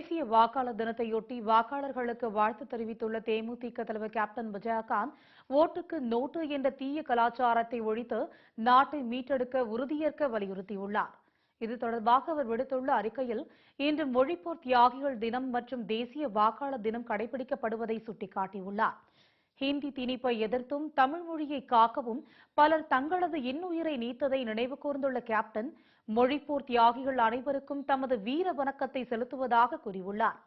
தேசிய வாக்காளர் தினத்தையொட்டி வாக்காளர்களுக்கு வாழ்த்து தெரிவித்துள்ள தேமுதிக தலைவர் கேப்டன் விஜயகாந்த் ஓட்டுக்கு நோட்டு என்ற தீய கலாச்சாரத்தை ஒழித்து நாட்டை மீட்டெடுக்க உறுதியேற்க வலியுறுத்தியுள்ளார். இது தொடர்பாக அவர் விடுத்துள்ள அறிக்கையில் இன்று மொழிப்போர் தியாகிகள் தினம் மற்றும் தேசிய வாக்காளர் தினம் கடைபிடிக்கப்படுவதை சுட்டிக்காட்டியுள்ளார். ஹிந்தி திணிப்பை எதிர்த்தும் தமிழ் மொழியை காக்கவும் பலர் தங்களது இன்னுயிரை நீத்ததை நினைவு கூர்ந்துள்ள கேப்டன் மொழிப்போர் தியாகிகள் அனைவருக்கும் தமது வீர வணக்கத்தை செலுத்துவதாக கூறியுள்ளார்.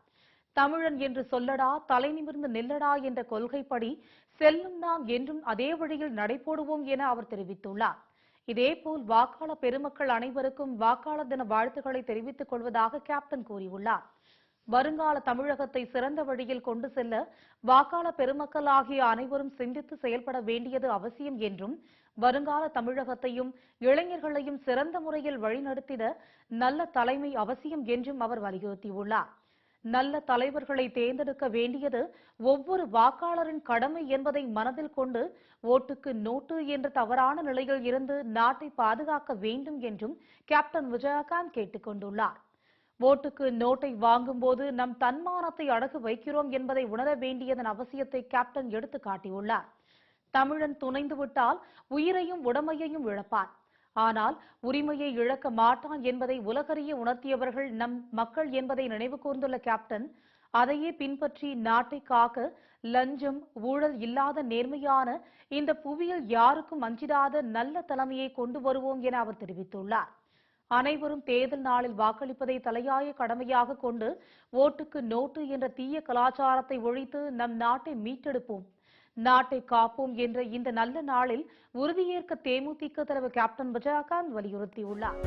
தமிழன் என்று சொல்லடா தலை நிமிர்ந்து நில்லடா என்ற கொள்கைப்படி செல்லும் நாம் என்றும் அதே வழியில் நடைபோடுவோம் என அவர் தெரிவித்துள்ளார். இதேபோல் வாக்காளர் பெருமக்கள் அனைவருக்கும் வாக்காளர் தின வாழ்த்துக்களை தெரிவித்துக் கொள்வதாக கேப்டன் கூறியுள்ளார். வருங்கால தமிழகத்தை சிறந்த வழியில் கொண்டு செல்ல வாக்காள பெருமக்கள் ஆகிய அனைவரும் சிந்தித்து செயல்பட வேண்டியது அவசியம் என்றும் வருங்கால தமிழகத்தையும் இளைஞர்களையும் சிறந்த முறையில் வழிநடத்திட நல்ல தலைமை அவசியம் என்றும் அவர் வலியுறுத்தியுள்ளார். நல்ல தலைவர்களை தேர்ந்தெடுக்க வேண்டியது ஒவ்வொரு வாக்காளரின் கடமை என்பதை மனதில் கொண்டு ஓட்டுக்கு நோட்டு என்ற தவறான நிலையில் இருந்து நாட்டை பாதுகாக்க வேண்டும் என்றும் கேப்டன் விஜயகாந்த் கேட்டுக் கொண்டுள்ளார் ஓட்டுக்கு நோட்டை வாங்கும்போது நம் தன்மானத்தை அடகு வைக்கிறோம் என்பதை உணர வேண்டியதன் அவசியத்தை கேப்டன் எடுத்து காட்டியுள்ளார். தமிழன் துணைந்து விட்டால் உயிரையும் உடமையையும் இழப்பான் ஆனால் உரிமையை இழக்க மாட்டான் என்பதை உலகறிய உணர்த்தியவர்கள் நம் மக்கள் என்பதை நினைவு கூர்ந்துள்ள கேப்டன் அதையே பின்பற்றி நாட்டை காக்க லஞ்சம் ஊழல் இல்லாத நேர்மையான இந்த புவியில் யாருக்கும் அஞ்சிடாத நல்ல தலைமையை கொண்டு வருவோம் என அவர் தெரிவித்துள்ளார். அனைவரும் தேர்தல் நாளில் வாக்களிப்பதை தலையாய கடமையாக கொண்டு ஓட்டுக்கு நோட்டு என்ற தீய கலாச்சாரத்தை ஒழித்து நம் நாட்டை மீட்டெடுப்போம். நாட்டை காப்போம் என்ற இந்த நல்ல நாளில் உறுதியேற்க தேமுதிக தலைவர் கேப்டன் விஜயகாந்த் வலியுறுத்தியுள்ளார்.